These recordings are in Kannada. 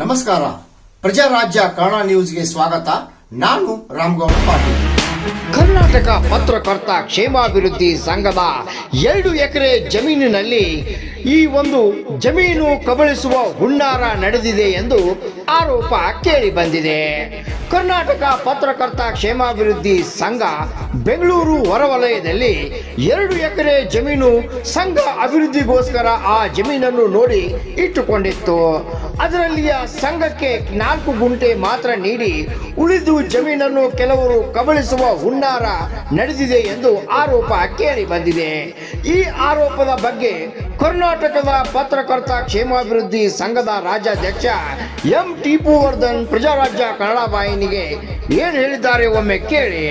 ನಮಸ್ಕಾರ. ಪ್ರಜಾರಾಜ್ಯ ಕನ್ನಡ ನ್ಯೂಸ್ಗೆ ಸ್ವಾಗತ. ನಾನು ರಾಮಗೌಡ ಪಾಟೀಲ್ ಕರ್ನಾಟಕ ಪತ್ರಕರ್ತ ಕ್ಷೇಮಾಭಿವೃದ್ಧಿ ಸಂಘದ ಎರಡು ಎಕರೆ ಜಮೀನಿನಲ್ಲಿ ಈ ಒಂದು ಜಮೀನು ಕಬಳಿಸುವ ಹುನ್ನಾರ ನಡೆದಿದೆ ಎಂದು ಆರೋಪ ಕೇಳಿ ಬಂದಿದೆ ಕರ್ನಾಟಕ ಪತ್ರಕರ್ತ ಕ್ಷೇಮಾಭಿವೃದ್ಧಿ ಸಂಘ ಬೆಂಗಳೂರು ಹೊರವಲಯದಲ್ಲಿ ಎರಡು ಎಕರೆ ಜಮೀನು ಸಂಘ ಅಭಿವೃದ್ಧಿಗೋಸ್ಕರ ಆ ಜಮೀನನ್ನು ನೋಡಿ ಇಟ್ಟುಕೊಂಡಿತ್ತು. ಅದರಲ್ಲಿಯ ಸಂಘಕ್ಕೆ ನಾಲ್ಕು ಗುಂಟೆ ಮಾತ್ರ ನೀಡಿ ಉಳಿದು ಜಮೀನನ್ನು ಕೆಲವರು ಕಬಳಿಸುವ ಹುನ್ನಾರ ನಡೆದಿದೆ ಎಂದು ಆರೋಪ ಕೇಳಿ ಬಂದಿದೆ. ಈ ಆರೋಪದ ಬಗ್ಗೆ ಕರ್ನಾಟಕದ ಪತ್ರಕರ್ತ ಕ್ಷೇಮಾಭಿವೃದ್ಧಿ ಸಂಘದ ರಾಜ್ಯಾಧ್ಯಕ್ಷ ಎಂ ಟಿಪುವರ್ಧನ್ ಪ್ರಜಾರಾಜ್ಯ ಕನ್ನಡ ವಾಹಿನಿಗೆ ಏನು ಹೇಳಿದ್ದಾರೆ ಒಮ್ಮೆ ಕೇಳಿ.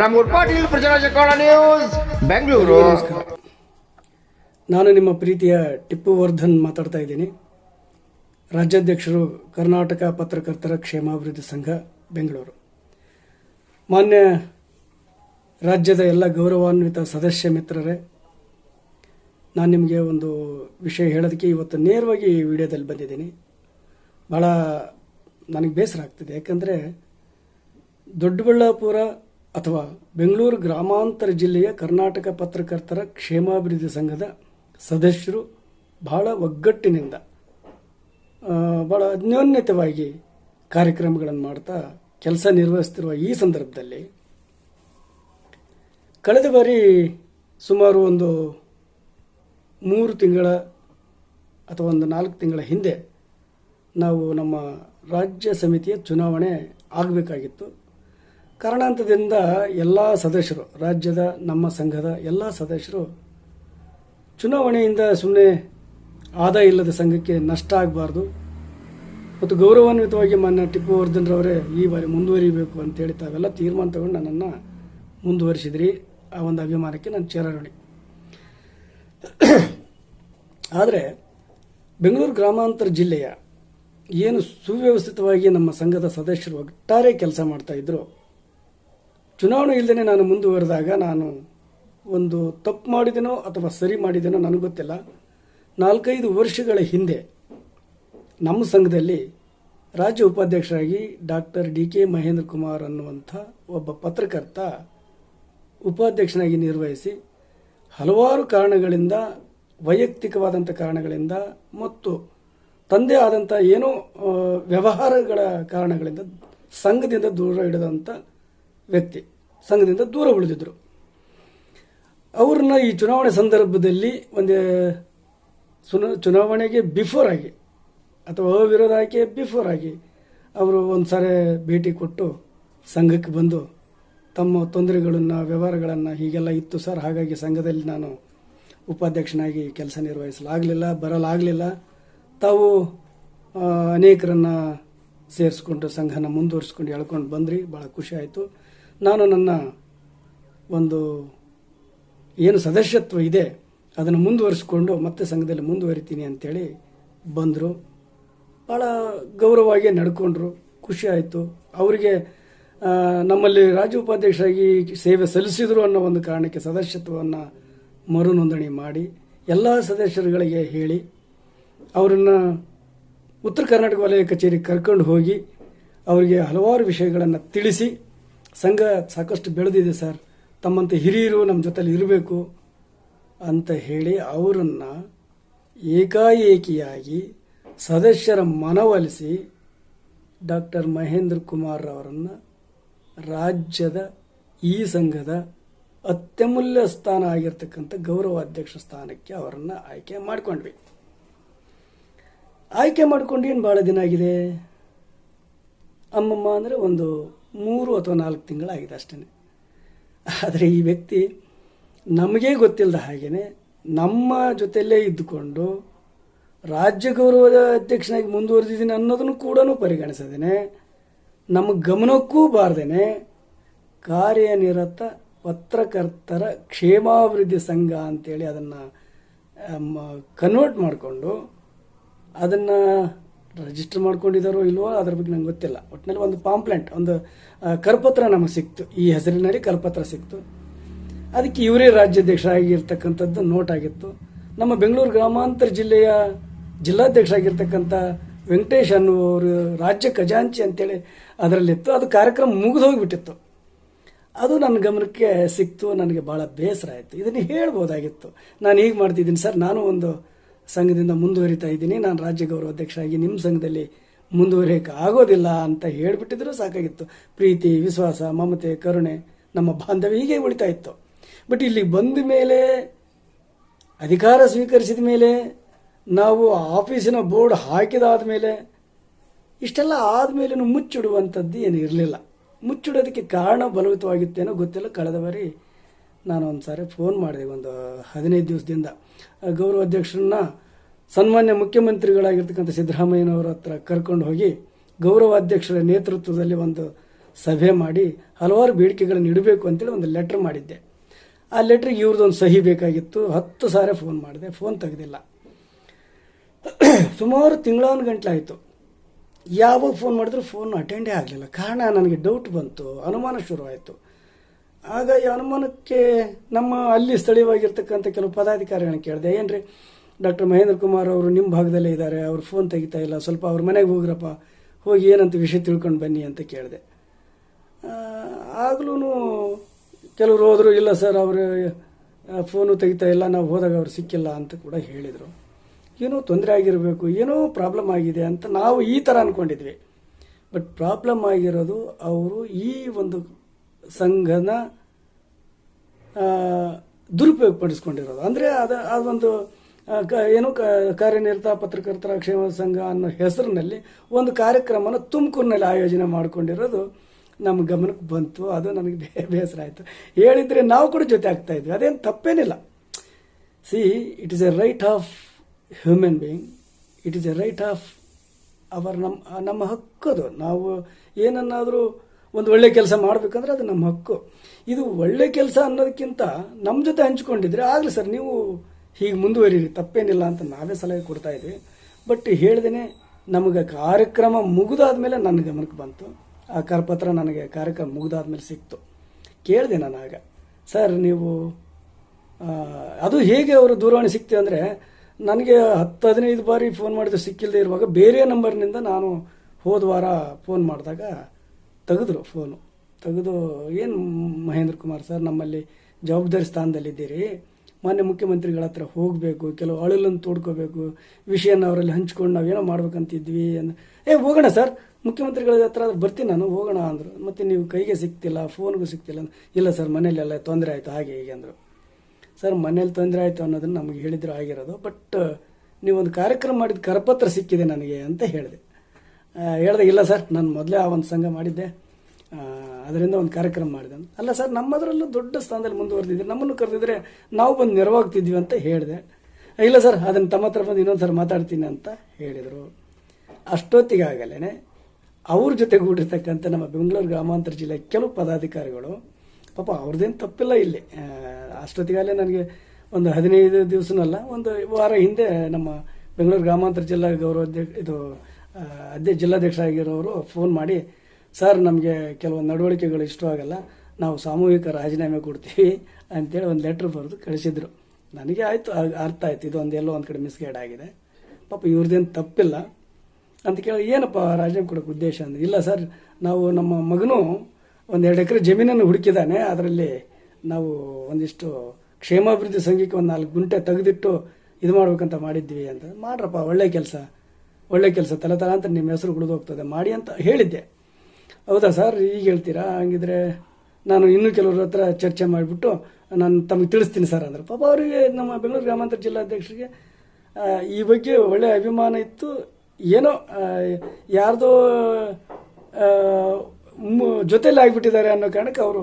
ರಾಮೂರ್ ಪಾಟೀಲ್, ಪ್ರಜಾರಾಜ್ಯ ಕನ್ನಡ ನ್ಯೂಸ್, ಬೆಂಗಳೂರು. ನಾನು ನಿಮ್ಮ ಪ್ರೀತಿಯ ಟಿಪ್ಪು ವರ್ಧನ್ ಮಾತಾಡ್ತಾ ಇದ್ದೀನಿ. ರಾಜ್ಯಾಧ್ಯಕ್ಷರು ಕರ್ನಾಟಕ ಪತ್ರಕರ್ತರ ಕ್ಷೇಮಾಭಿವೃದ್ಧಿ ಸಂಘ, ಬೆಂಗಳೂರು. ಮಾನ್ಯ ರಾಜ್ಯದ ಎಲ್ಲ ಗೌರವಾನ್ವಿತ ಸದಸ್ಯ ಮಿತ್ರರೇ, ನಾನು ನಿಮಗೆ ಒಂದು ವಿಷಯ ಹೇಳೋದಕ್ಕೆ ಇವತ್ತು ನೇರವಾಗಿ ಈ ವಿಡಿಯೋದಲ್ಲಿ ಬಂದಿದ್ದೀನಿ. ಭಾಳ ನನಗೆ ಬೇಸರ ಆಗ್ತಿದೆ. ಯಾಕಂದರೆ ದೊಡ್ಡಬಳ್ಳಾಪುರ ಅಥವಾ ಬೆಂಗಳೂರು ಗ್ರಾಮಾಂತರ ಜಿಲ್ಲೆಯ ಕರ್ನಾಟಕ ಪತ್ರಕರ್ತರ ಕ್ಷೇಮಾಭಿವೃದ್ಧಿ ಸಂಘದ ಸದಸ್ಯರು ಬಹಳ ಒಗ್ಗಟ್ಟಿನಿಂದ ಬಹಳ ಅನ್ಯೋನ್ಯತವಾಗಿ ಕಾರ್ಯಕ್ರಮಗಳನ್ನು ಮಾಡ್ತಾ ಕೆಲಸ ನಿರ್ವಹಿಸ್ತಿರುವ ಈ ಸಂದರ್ಭದಲ್ಲಿ ಕಳೆದ ಬಾರಿ ಸುಮಾರು ಒಂದು ಮೂರು ತಿಂಗಳ ಅಥವಾ ಒಂದು ನಾಲ್ಕು ತಿಂಗಳ ಹಿಂದೆ ನಾವು ನಮ್ಮ ರಾಜ್ಯ ಸಮಿತಿಯ ಚುನಾವಣೆ ಆಗಬೇಕಾಗಿತ್ತು. ಕಾರಣಾಂತದಿಂದ ಎಲ್ಲ ಸದಸ್ಯರು, ರಾಜ್ಯದ ನಮ್ಮ ಸಂಘದ ಎಲ್ಲ ಸದಸ್ಯರು ಚುನಾವಣೆಯಿಂದ ಸುಮ್ಮನೆ ಆದಾಯ ಇಲ್ಲದ ಸಂಘಕ್ಕೆ ನಷ್ಟ ಆಗಬಾರ್ದು. ಮತ್ತು ಗೌರವಾನ್ವಿತವಾಗಿ ಮಾನ್ಯ ಟಿಪ್ಪು ವರ್ಧನ್ರವರೇ ಈ ಬಾರಿ ಮುಂದುವರಿಬೇಕು ಅಂತೇಳಿ ತಾವೆಲ್ಲ ತೀರ್ಮಾನ ತಗೊಂಡು ನನ್ನನ್ನು ಮುಂದುವರಿಸಿದ್ರಿ. ಆ ಒಂದು ಅಭಿಮಾನಕ್ಕೆ ನಾನು ಚೇರಾರಣಿ ಆದರೆ ಬೆಂಗಳೂರು ಗ್ರಾಮಾಂತರ ಜಿಲ್ಲೆಯ ಏನು ಸುವ್ಯವಸ್ಥಿತವಾಗಿ ನಮ್ಮ ಸಂಘದ ಸದಸ್ಯರು ಒಟ್ಟಾರೆ ಕೆಲಸ ಮಾಡ್ತಾ ಇದ್ರು, ಚುನಾವಣೆ ಇಲ್ಲದೇ ನಾನು ಮುಂದುವರೆದಾಗ ನಾನು ಒಂದು ತಪ್ಪು ಮಾಡಿದೆನೋ ಅಥವಾ ಸರಿ ಮಾಡಿದೆನೋ ನನಗೆ ಗೊತ್ತಿಲ್ಲ. ನಾಲ್ಕೈದು ವರ್ಷಗಳ ಹಿಂದೆ ನಮ್ಮ ಸಂಘದಲ್ಲಿ ರಾಜ್ಯ ಉಪಾಧ್ಯಕ್ಷರಾಗಿ doctor D K Mahendra Kumar ಅನ್ನುವಂಥ ಒಬ್ಬ ಪತ್ರಕರ್ತ ಉಪಾಧ್ಯಕ್ಷನಾಗಿ ನಿರ್ವಹಿಸಿ ಹಲವಾರು ಕಾರಣಗಳಿಂದ, ವೈಯಕ್ತಿಕವಾದಂಥ ಕಾರಣಗಳಿಂದ ಮತ್ತು ತಂದೆ ಆದಂಥ ಏನೋ ವ್ಯವಹಾರಗಳ ಕಾರಣಗಳಿಂದ ಸಂಘದಿಂದ ದೂರ ಹಿಡಿದಂಥ ವ್ಯಕ್ತಿ, ಸಂಘದಿಂದ ದೂರ ಉಳಿದಿದ್ದರು ಅವ್ರನ್ನ ಈ ಚುನಾವಣೆ ಸಂದರ್ಭದಲ್ಲಿ ಒಂದು ಸುನ ಚುನಾವಣೆಗೆ ಬಿಫೋರ್ ಆಗಿ ಅಥವಾ ಅವಿರೋಧ ಆಯ್ಕೆ ಬಿಫೋರ್ ಆಗಿ ಅವರು ಒಂದು ಸಾರಿ ಭೇಟಿ ಕೊಟ್ಟು ಸಂಘಕ್ಕೆ ಬಂದು ತಮ್ಮ ತೊಂದರೆಗಳನ್ನು, ವ್ಯವಹಾರಗಳನ್ನು ಹೀಗೆಲ್ಲ ಇತ್ತು ಸರ್. ಹಾಗಾಗಿ ಸಂಘದಲ್ಲಿ ನಾನು ಉಪಾಧ್ಯಕ್ಷನಾಗಿ ಕೆಲಸ ನಿರ್ವಹಿಸಲಾಗಲಿಲ್ಲ, ಬರಲಾಗಲಿಲ್ಲ. ತಾವು ಅನೇಕರನ್ನು ಸೇರಿಸ್ಕೊಂಡು ಸಂಘನ ಮುಂದುವರಿಸ್ಕೊಂಡು ಎಳ್ಕೊಂಡು ಬಂದ್ರಿ. ಭಾಳ ಖುಷಿ ಆಯಿತು. ನಾನು ನನ್ನ ಒಂದು ಏನು ಸದಸ್ಯತ್ವ ಇದೆ ಅದನ್ನು ಮುಂದುವರಿಸಿಕೊಂಡು ಮತ್ತೆ ಸಂಘದಲ್ಲಿ ಮುಂದುವರಿತೀನಿ ಅಂತೇಳಿ ಬಂದರು. ಭಾಳ ಗೌರವವಾಗಿ ನಡ್ಕೊಂಡ್ರು. ಖುಷಿ ಆಯಿತು. ಅವರಿಗೆ ನಮ್ಮಲ್ಲಿ ರಾಜ್ಯ ಉಪಾಧ್ಯಕ್ಷರಾಗಿ ಸೇವೆ ಸಲ್ಲಿಸಿದ್ರು ಅನ್ನೋ ಒಂದು ಕಾರಣಕ್ಕೆ ಸದಸ್ಯತ್ವವನ್ನು ಮರು ನೋಂದಣಿ ಮಾಡಿ, ಎಲ್ಲ ಸದಸ್ಯರುಗಳಿಗೆ ಹೇಳಿ, ಅವರನ್ನು ಉತ್ತರ ಕರ್ನಾಟಕ ವಲಯ ಕಚೇರಿಗೆ ಕರ್ಕೊಂಡು ಹೋಗಿ ಅವರಿಗೆ ಹಲವಾರು ವಿಷಯಗಳನ್ನು ತಿಳಿಸಿ, ಸಂಘ ಸಾಕಷ್ಟು ಬೆಳೆದಿದೆ ಸರ್. ತಮ್ಮಂತೆ ಹಿರಿಯರು ನಮ್ಮ ಜೊತೆಲಿ ಇರಬೇಕು. ಅಂತ ಹೇಳಿ ಅವರನ್ನು ಏಕಾಏಕಿಯಾಗಿ ಸದಸ್ಯರ ಮನವೊಲಿಸಿ ಡಾಕ್ಟರ್ ಮಹೇಂದ್ರ ಕುಮಾರ್ ಅವರನ್ನು ರಾಜ್ಯದ ಈ ಸಂಘದ ಅತ್ಯಮೂಲ್ಯ ಸ್ಥಾನ ಆಗಿರ್ತಕ್ಕಂಥ ಗೌರವಾಧ್ಯಕ್ಷ ಸ್ಥಾನಕ್ಕೆ ಅವರನ್ನು ಆಯ್ಕೆ ಮಾಡಿಕೊಂಡ್ವಿ. ಆಯ್ಕೆ ಮಾಡ್ಕೊಂಡು ಏನು ಭಾಳ ದಿನ ಆಗಿದೆ? ಅಮ್ಮಮ್ಮ ಅಂದರೆ ಒಂದು ಮೂರು ಅಥವಾ ನಾಲ್ಕು ತಿಂಗಳಾಗಿದೆ ಅಷ್ಟೇ ಆದರೆ ಈ ವ್ಯಕ್ತಿ ನಮಗೇ ಗೊತ್ತಿಲ್ಲದ ಹಾಗೆಯೇ ನಮ್ಮ ಜೊತೆಯಲ್ಲೇ ಇದ್ದುಕೊಂಡು ರಾಜ್ಯ ಗೌರವದ ಅಧ್ಯಕ್ಷನಾಗಿ ಮುಂದುವರೆದಿದ್ದೀನಿ ಅನ್ನೋದನ್ನು ಕೂಡ ಪರಿಗಣಿಸದೇನೆ, ನಮ್ಮ ಗಮನಕ್ಕೂ ಬಾರ್ದೇನೆ, ಕಾರ್ಯನಿರತ ಪತ್ರಕರ್ತರ ಕ್ಷೇಮಾಭಿವೃದ್ಧಿ ಸಂಘ ಅಂತೇಳಿ ಅದನ್ನು ಕನ್ವರ್ಟ್ ಮಾಡಿಕೊಂಡು ಅದನ್ನು ರಿಜಿಸ್ಟರ್ ಮಾಡ್ಕೊಂಡಿದ್ದಾರೋ ಇಲ್ವೋ ಅದ್ರ ಬಗ್ಗೆ ನಂಗೆ ಗೊತ್ತಿಲ್ಲ. ಒಟ್ಟಿನಲ್ಲಿ ಒಂದು ಪಾಂಪ್ಲೆಂಟ್ ಒಂದು ಕರ್ಪತ್ರ ಕರಪತ್ರ ನಮಗೆ ಸಿಕ್ತು. ಈ ಹೆಸರಿನಲ್ಲಿ ಕರ್ಪತ್ರ ಸಿಕ್ತು. ಅದಕ್ಕೆ ಇವರೇ ರಾಜ್ಯಾಧ್ಯಕ್ಷರಾಗಿರ್ತಕ್ಕಂಥದ್ದು ನೋಟ್ ಆಗಿತ್ತು. ನಮ್ಮ ಬೆಂಗಳೂರು ಗ್ರಾಮಾಂತರ ಜಿಲ್ಲೆಯ ಜಿಲ್ಲಾಧ್ಯಕ್ಷರಾಗಿರ್ತಕ್ಕಂಥ ವೆಂಕಟೇಶ್ ಅನ್ನುವರು ರಾಜ್ಯ ಖಜಾಂಚಿ ಅಂತೇಳಿ ಅದರಲ್ಲಿತ್ತು. ಅದು ಕಾರ್ಯಕ್ರಮ ಮುಗಿದು ಹೋಗಿಬಿಟ್ಟಿತ್ತು. ಅದು ನನ್ನ ಗಮನಕ್ಕೆ ಸಿಕ್ತು, ನನಗೆ ಭಾಳ ಬೇಸರ ಆಯಿತು. ಇದನ್ನು ಹೇಳ್ಬೋದಾಗಿತ್ತು. ನಾನು ಹೀಗೆ ಮಾಡ್ತಿದ್ದೀನಿ ಸರ್, ನಾನು ಒಂದು ಸಂಘದಿಂದ ಮುಂದುವರಿತಾ ಇದ್ದೀನಿ. ನಾನು ರಾಜ್ಯ ಗೌರವಾಧ್ಯಕ್ಷರಾಗಿ ನಿಮ್ಮ ಸಂಘದಲ್ಲಿ ಮುಂದುವರಿಯೋಕೆ ಆಗೋದಿಲ್ಲ ಅಂತ ಹೇಳಿಬಿಟ್ಟಿದ್ರು ಸಾಕಾಗಿತ್ತು. ಪ್ರೀತಿ, ವಿಶ್ವಾಸ, ಮಮತೆ, ಕರುಣೆ ನಮ್ಮ ಬಾಂಧವ್ಯ ಹೀಗೆ ಉಳಿತಾ ಇತ್ತು. ಬಟ್ ಇಲ್ಲಿ ಬಂದ ಮೇಲೆ, ಅಧಿಕಾರ ಸ್ವೀಕರಿಸಿದ ಮೇಲೆ, ನಾವು ಆಫೀಸಿನ ಬೋರ್ಡ್ ಹಾಕಿದಾದ ಮೇಲೆ, ಇಷ್ಟೆಲ್ಲ ಆದಮೇಲೆ ಮುಚ್ಚಿಡುವಂಥದ್ದು ಏನು ಇರಲಿಲ್ಲ. ಮುಚ್ಚಿಡೋದಕ್ಕೆ ಕಾರಣ ಬಲವಿತವಾಗಿತ್ತೇನೋ ಗೊತ್ತಿಲ್ಲ. ಕಳೆದ ಬಾರಿ ನಾನು ಒಂದು ಸಾರಿ ಫೋನ್ ಮಾಡಿದೆ, ಒಂದು ಹದಿನೈದು ದಿವಸದಿಂದ. ಗೌರವ ಅಧ್ಯಕ್ಷರನ್ನ ಸನ್ಮಾನ್ಯ ಮುಖ್ಯಮಂತ್ರಿಗಳಾಗಿರ್ತಕ್ಕಂಥ ಸಿದ್ದರಾಮಯ್ಯನವರ ಹತ್ರ ಕರ್ಕೊಂಡು ಹೋಗಿ, ಗೌರವ ಅಧ್ಯಕ್ಷರ ನೇತೃತ್ವದಲ್ಲಿ ಒಂದು ಸಭೆ ಮಾಡಿ, ಹಲವಾರು ಬೇಡಿಕೆಗಳನ್ನು ಇಡಬೇಕು ಅಂತೇಳಿ ಒಂದು ಲೆಟ್ರ್ ಮಾಡಿದ್ದೆ. ಆ ಲೆಟ್ರಿಗೆ ಇವ್ರದ್ದೊಂದು ಸಹಿ ಬೇಕಾಗಿತ್ತು. ಹತ್ತು ಸಾರಿ ಫೋನ್ ಮಾಡಿದೆ. ಫೋನ್ ತೆಗೆದಿಲ್ಲ. ಸುಮಾರು ತಿಂಗಳಾನು ಗಂಟ್ಲಾಯಿತು. ಯಾವಾಗ ಫೋನ್ ಮಾಡಿದ್ರು ಫೋನ್ ಅಟೆಂಡೇ ಆಗಲಿಲ್ಲ. ಕಾರಣ ನನಗೆ ಡೌಟ್ ಬಂತು. ಅನುಮಾನ ಶುರುವಾಯಿತು. ಆಗ ಈ ಅನುಮಾನಕ್ಕೆ ನಮ್ಮ ಅಲ್ಲಿ ಸ್ಥಳೀಯವಾಗಿರ್ತಕ್ಕಂಥ ಕೆಲವು ಪದಾಧಿಕಾರಿಗಳನ್ನ ಕೇಳಿದೆ, ಏನ್ರಿ? ಡಾಕ್ಟರ್ ಮಹೇಂದ್ರ ಕುಮಾರ್ ಅವರು ನಿಮ್ಮ ಭಾಗದಲ್ಲೇ ಇದ್ದಾರೆ ಅವ್ರು ಫೋನ್ ತೆಗಿತಾ ಇಲ್ಲ. ಸ್ವಲ್ಪ ಅವ್ರ ಮನೆಗೆ ಹೋಗ್ರಪ್ಪ. ಹೋಗಿ ಏನಂತ ವಿಷಯ ತಿಳ್ಕೊಂಡು ಬನ್ನಿ ಅಂತ ಕೇಳಿದೆ. ಆಗಲೂ ಕೆಲವರು ಹೋದರು, ಇಲ್ಲ ಸರ್, ಅವರು ಫೋನು ತೆಗಿತಾ ಇಲ್ಲ, ನಾವು ಹೋದಾಗ ಅವ್ರು ಸಿಕ್ಕಿಲ್ಲ ಅಂತ ಕೂಡ ಹೇಳಿದರು. ಏನೋ ತೊಂದರೆ ಆಗಿರಬೇಕು, ಏನೋ ಪ್ರಾಬ್ಲಮ್ ಆಗಿದೆ ಅಂತ ನಾವು ಈ ಥರ ಅಂದ್ಕೊಂಡಿದ್ವಿ ಬಟ್ ಪ್ರಾಬ್ಲಮ್ ಆಗಿರೋದು ಅವರು ಈ ಒಂದು ಸಂಘನ ದುರುಪಯೋಗ ಪಡಿಸ್ಕೊಂಡಿರೋದು ಅಂದರೆ ಅದು ಅದೊಂದು ಕ- ಏನು ಕಾರ್ಯನಿರತ ಪತ್ರಕರ್ತರ ಕ್ಷೇಮ ಸಂಘ ಅನ್ನೋ ಹೆಸರಿನಲ್ಲಿ ಒಂದು ಕಾರ್ಯಕ್ರಮನ ತುಮಕೂರಿನಲ್ಲಿ ಆಯೋಜನೆ ಮಾಡಿಕೊಂಡಿರೋದು. ನಮ್ಮ ಗಮನಕ್ಕೆ ಬಂತು, ಅದು ನನಗೆ ಬೇಸರ ಆಯಿತು. ಹೇಳಿದರೆ ನಾವು ಕೂಡ ಜೊತೆ ಆಗ್ತಾ ಇದ್ವಿ. ಅದೇನು ತಪ್ಪೇನಿಲ್ಲ. See it is a right of human being it is a right of our ನಮ್ಮ ನಮ್ಮ ಹಕ್ಕದು ನಾವು ಏನನ್ನಾದರೂ ಒಂದು ಒಳ್ಳೆ ಕೆಲಸ ಮಾಡಬೇಕಂದ್ರೆ ಅದು ನಮ್ಮ ಹಕ್ಕು. ಇದು ಒಳ್ಳೆ ಕೆಲಸ ಅನ್ನೋದಕ್ಕಿಂತ ನಮ್ಮ ಜೊತೆ ಹಂಚ್ಕೊಂಡಿದ್ರೆ ಆಗಲಿ ಸರ್, ನೀವು ಹೀಗೆ ಮುಂದುವರಿರಿ, ತಪ್ಪೇನಿಲ್ಲ ಅಂತ ನಾವೇ ಸಲಹೆ ಕೊಡ್ತಾ ಇದ್ವಿ. ಬಟ್ ಹೇಳ್ದೇನೆ, ನಮಗೆ ಕಾರ್ಯಕ್ರಮ ಮುಗಿದಾದ ಮೇಲೆ ನನ್ನ ಗಮನಕ್ಕೆ ಬಂತು. ಆ ಕರಪತ್ರ ನನಗೆ ಕಾರ್ಯಕ್ರಮ ಮುಗಿದಾದ್ಮೇಲೆ ಸಿಕ್ತು. ಕೇಳಿದೆ ನಾನು ಆಗ, ಸರ್, ನೀವು ಅದು ಹೇಗೆ ಅವರು ದೂರವಾಣಿ ಸಿಕ್ತು ಅಂದರೆ, ನನಗೆ ಹತ್ತು ಹದಿನೈದು ಬಾರಿ ಫೋನ್ ಮಾಡಿದ್ರೆ ಸಿಕ್ಕಿಲ್ಲದೆ ಇರುವಾಗ ಬೇರೆ ನಂಬರ್ನಿಂದ ನಾನು ಹೋದ ವಾರ ಫೋನ್ ಮಾಡಿದಾಗ ತೆಗೆದ್ರು ಫೋನು. ತೆಗೆದು, ಏನು ಮಹೇಂದ್ರ ಕುಮಾರ್ ಸರ್, ನಮ್ಮಲ್ಲಿ ಜವಾಬ್ದಾರಿ ಸ್ಥಾನದಲ್ಲಿದ್ದೀರಿ. ಮಾನ್ಯ ಮುಖ್ಯಮಂತ್ರಿಗಳ ಹತ್ರ ಹೋಗಬೇಕು, ಕೆಲವು ಅಳಲನ್ನು ತೋಡ್ಕೋಬೇಕು, ವಿಷಯನ ಅವರಲ್ಲಿ ಹಂಚ್ಕೊಂಡು ನಾವೇನೋ ಮಾಡ್ಬೇಕಂತಿದ್ವಿ. ಅಂದ ಏ, ಹೋಗೋಣ ಸರ್ ಮುಖ್ಯಮಂತ್ರಿಗಳ ಹತ್ರ ಬರ್ತೀನಿ ನಾನು, ಹೋಗೋಣ ಅಂದರು. ಮತ್ತು ನೀವು ಕೈಗೆ ಸಿಗ್ತಿಲ್ಲ, ಫೋನ್ಗೂ ಸಿಗ್ತಿಲ್ಲ ಇಲ್ಲ ಸರ್ ಮನೇಲೆಲ್ಲ ತೊಂದರೆ ಆಯಿತು, ಹಾಗೆ ಹೀಗೆ ಅಂದರು. ಸರ್ ಮನೇಲಿ ತೊಂದರೆ ಆಯಿತು ಅನ್ನೋದನ್ನು ನಮಗೆ ಹೇಳಿದ್ರು ಆಗಿರೋದು. ಬಟ್ ನೀವೊಂದು ಕಾರ್ಯಕ್ರಮ ಮಾಡಿದ ಕರಪತ್ರ ಸಿಕ್ಕಿದೆ ನನಗೆ ಅಂತ ಹೇಳಿದೆ. ಹೇಳ್ದೆ, ಇಲ್ಲ ಸರ್, ನಾನು ಮೊದಲೇ ಆ ಒಂದು ಸಂಘ ಮಾಡಿದ್ದೆ. ಅದರಿಂದ ಒಂದು ಕಾರ್ಯಕ್ರಮ ಮಾಡಿದೆ. ಅಲ್ಲ ಸರ್, ನಮ್ಮದರಲ್ಲೂ ದೊಡ್ಡ ಸ್ಥಾನದಲ್ಲಿ ಮುಂದುವರೆದಿದ್ದೆ ನಮ್ಮನ್ನು ಕರೆದಿದ್ರೆ ನಾವು ಬಂದು ನೆರವಾಗ್ತಿದ್ವಿ ಅಂತ ಹೇಳಿದೆ. ಇಲ್ಲ ಸರ್, ಅದನ್ನು ತಮ್ಮ ಹತ್ರ ಬಂದು ಇನ್ನೊಂದು ಸರ್ ಮಾತಾಡ್ತೀನಿ ಅಂತ ಹೇಳಿದರು. ಅಷ್ಟೊತ್ತಿಗಾಗಲೇ ಅವ್ರ ಜೊತೆಗೂಡಿರ್ತಕ್ಕಂಥ ನಮ್ಮ ಬೆಂಗಳೂರು ಗ್ರಾಮಾಂತರ ಜಿಲ್ಲೆ ಕೆಲವು ಪದಾಧಿಕಾರಿಗಳು ಪಾಪ ಅವ್ರದ್ದೇನು ತಪ್ಪಿಲ್ಲ ಇಲ್ಲಿ. ಆ, ಅಷ್ಟೊತ್ತಿಗಾಗಲೇ ನನಗೆ ಒಂದು ಹದಿನೈದು ದಿವಸನಲ್ಲ ಒಂದು ವಾರ ಹಿಂದೆ ನಮ್ಮ ಬೆಂಗಳೂರು ಗ್ರಾಮಾಂತರ ಜಿಲ್ಲಾ ಗೌರವಾಧ್ಯಕ್ಷ ಇದು ಅದೇ ಜಿಲ್ಲಾಧ್ಯಕ್ಷರಾಗಿರೋರು ಫೋನ್ ಮಾಡಿ ಸರ್ ನಮಗೆ ಕೆಲವೊಂದು ನಡವಳಿಕೆಗಳು ಇಷ್ಟವಾಗಲ್ಲ ನಾವು ಸಾಮೂಹಿಕ ರಾಜೀನಾಮೆ ಕೊಡ್ತೀವಿ ಅಂತೇಳಿ ಒಂದು ಲೆಟ್ರ್ ಬರೆದು ಕಳಿಸಿದ್ರು. ನನಗೆ ಆಯಿತು ಅರ್ಥ ಆಯ್ತು. ಇದು ಒಂದು ಎಲ್ಲೋ ಒಂದು ಕಡೆ ಮಿಸ್ಗೈಡ್ ಆಗಿದೆ. ಪಾಪ ಇವ್ರದ್ದೇನು ತಪ್ಪಿಲ್ಲ. ಅಂತ ಕೇಳಿ ಏನಪ್ಪ ರಾಜೀನಾಮೆ ಕೊಡೋಕೆ ಉದ್ದೇಶ ಅಂದ್ರೆ? ಇಲ್ಲ ಸರ್, ನಾವು ನಮ್ಮ ಮಗನು ಎರಡು ಎಕರೆ ಜಮೀನನ್ನು ಹುಡುಕಿದ್ದಾನೆ ಅದರಲ್ಲಿ ನಾವು ಒಂದಿಷ್ಟು ಕ್ಷೇಮಾಭಿವೃದ್ಧಿ ಸಂಘಕ್ಕೆ ಒಂದು ನಾಲ್ಕು ಗುಂಟೆ ತೆಗೆದಿಟ್ಟು ಇದು ಮಾಡ್ಬೇಕಂತ ಮಾಡಿದ್ವಿ ಅಂತ. ಮಾಡ್ರಪ್ಪ, ಒಳ್ಳೆ ಕೆಲಸ. ಒಳ್ಳೆ ಕೆಲಸ. ತಲೆ ತಲಾಂತರ ನಿಮ್ಮ ಹೆಸರು ಹೋಗ್ತದೆ. ಮಾಡಿ ಅಂತ ಹೇಳಿದ್ದೆ. ಹೌದಾ ಸರ್? ಈಗ ಹೇಳ್ತೀರಾ? ಹಂಗಿದ್ರೆ ನಾನು ಇನ್ನೂ ಕೆಲವ್ರ ಹತ್ರ ಚರ್ಚೆ ಮಾಡಿಬಿಟ್ಟು ನಾನು ತಮಗೆ ತಿಳಿಸ್ತೀನಿ ಸರ್ ಅಂದ್ರೆ. ಪಾಪ ಅವರಿಗೆ ನಮ್ಮ ಬೆಂಗಳೂರು ಗ್ರಾಮಾಂತರ ಜಿಲ್ಲಾಧ್ಯಕ್ಷರಿಗೆ ಈ ಬಗ್ಗೆ ಒಳ್ಳೆ ಅಭಿಮಾನ ಇತ್ತು. ಏನೋ ಯಾರ್ದೋ ಜೊತೆಲಿ ಆಗಿಬಿಟ್ಟಿದ್ದಾರೆ ಅನ್ನೋ ಕಾರಣಕ್ಕೆ ಅವರು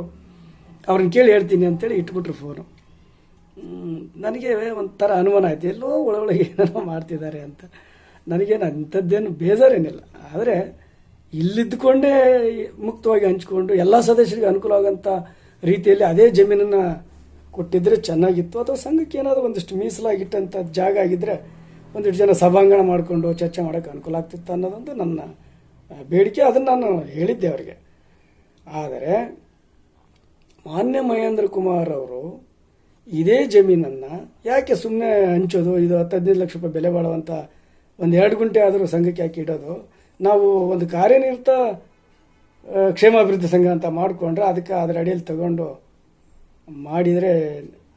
ಅವ್ರನ್ನ ಕೇಳಿ ಹೇಳ್ತೀನಿ ಅಂತೇಳಿ ಇಟ್ಬಿಟ್ರು ಫೋನು ನನಗೆ ಒಂಥರ ಅನುಮಾನ ಆಯ್ತು. ಎಲ್ಲೋ ಒಳಗೊಳಗೆ ಏನೋ ಮಾಡ್ತಿದ್ದಾರೆ ಅಂತ. ನನಗೇನು ಅಂಥದ್ದೇನು ಬೇಜಾರೇನಿಲ್ಲ. ಆದರೆ ಇಲ್ಲಿದ್ದುಕೊಂಡೇ ಮುಕ್ತವಾಗಿ ಹಂಚ್ಕೊಂಡು ಎಲ್ಲ ಸದಸ್ಯರಿಗೆ ಅನುಕೂಲ ಆಗೋಂಥ ರೀತಿಯಲ್ಲಿ ಅದೇ ಜಮೀನನ್ನು ಕೊಟ್ಟಿದ್ರೆ ಚೆನ್ನಾಗಿತ್ತು. ಅಥವಾ ಸಂಘಕ್ಕೆ ಏನಾದರೂ ಒಂದಿಷ್ಟು ಮೀಸಲಾಗಿಟ್ಟಂಥ ಜಾಗ ಆಗಿದ್ದರೆ ಒಂದಿಷ್ಟು ಜನ ಸಭಾಂಗಣ ಮಾಡಿಕೊಂಡು ಚರ್ಚೆ ಮಾಡೋಕ್ಕೆ ಅನುಕೂಲ ಆಗ್ತಿತ್ತು ಅನ್ನೋದೊಂದು ನನ್ನ ಬೇಡಿಕೆ. ಅದನ್ನು ನಾನು ಹೇಳಿದ್ದೆ ಅವರಿಗೆ. ಆದರೆ ಮಾನ್ಯ ಮಹೇಂದ್ರ ಕುಮಾರ್ ಅವರು ಇದೇ ಜಮೀನನ್ನು ಯಾಕೆ ಸುಮ್ಮನೆ ಹಂಚೋದು? ಇದು ಹತ್ತು ಹದಿನೈದು ಲಕ್ಷ ರೂಪಾಯಿ ಬೆಲೆ ಬಾಳುವಂಥ ಒಂದು ಎರಡು ಗುಂಟೆ ಆದರೂ ಸಂಘಕ್ಕೆ ಯಾಕೆ ಇಡೋದು. ನಾವು ಒಂದು ಕಾರ್ಯನಿರತ ಕ್ಷೇಮಾಭಿವೃದ್ಧಿ ಸಂಘ ಅಂತ ಮಾಡಿಕೊಂಡ್ರೆ ಅದಕ್ಕೆ ಅದರ ಅಡಿಯಲ್ಲಿ ತಗೊಂಡು ಮಾಡಿದರೆ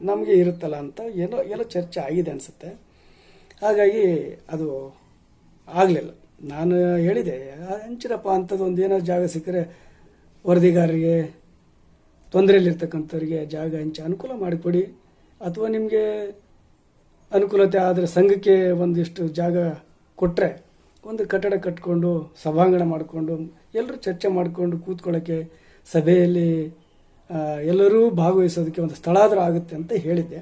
ನಮಗೆ ಇರುತ್ತಲ್ಲ ಅಂತ ಏನೋ ಏನೋ ಚರ್ಚೆ ಆಗಿದೆ ಅನಿಸುತ್ತೆ. ಹಾಗಾಗಿ ಅದು ಆಗಲಿಲ್ಲ. ನಾನು ಹೇಳಿದೆ ಹಂಚಿರಪ್ಪ ಅಂಥದ್ದೊಂದು ಏನೋ ಜಾಗ ಸಿಕ್ಕರೆ ವರದಿಗಾರರಿಗೆ, ತೊಂದರೆಯಲ್ಲಿರ್ತಕ್ಕಂಥವ್ರಿಗೆ ಜಾಗ ಹಂಚಿ ಅನುಕೂಲ ಮಾಡಿಕೊಡಿ. ಅಥವಾ ನಿಮಗೆ ಅನುಕೂಲತೆ ಆದರೆ ಸಂಘಕ್ಕೆ ಒಂದಿಷ್ಟು ಜಾಗ ಕೊಟ್ಟರೆ ಒಂದು ಕಟ್ಟಡ ಕಟ್ಕೊಂಡು, ಸಭಾಂಗಣ ಮಾಡಿಕೊಂಡು, ಎಲ್ಲರೂ ಚರ್ಚೆ ಮಾಡಿಕೊಂಡು ಕೂತ್ಕೊಳ್ಳೋಕ್ಕೆ ಸಭೆಯಲ್ಲಿ ಎಲ್ಲರೂ ಭಾಗವಹಿಸೋದಕ್ಕೆ ಒಂದು ಸ್ಥಳ ಆದರೂ ಆಗುತ್ತೆ ಅಂತ ಹೇಳಿದ್ದೆ.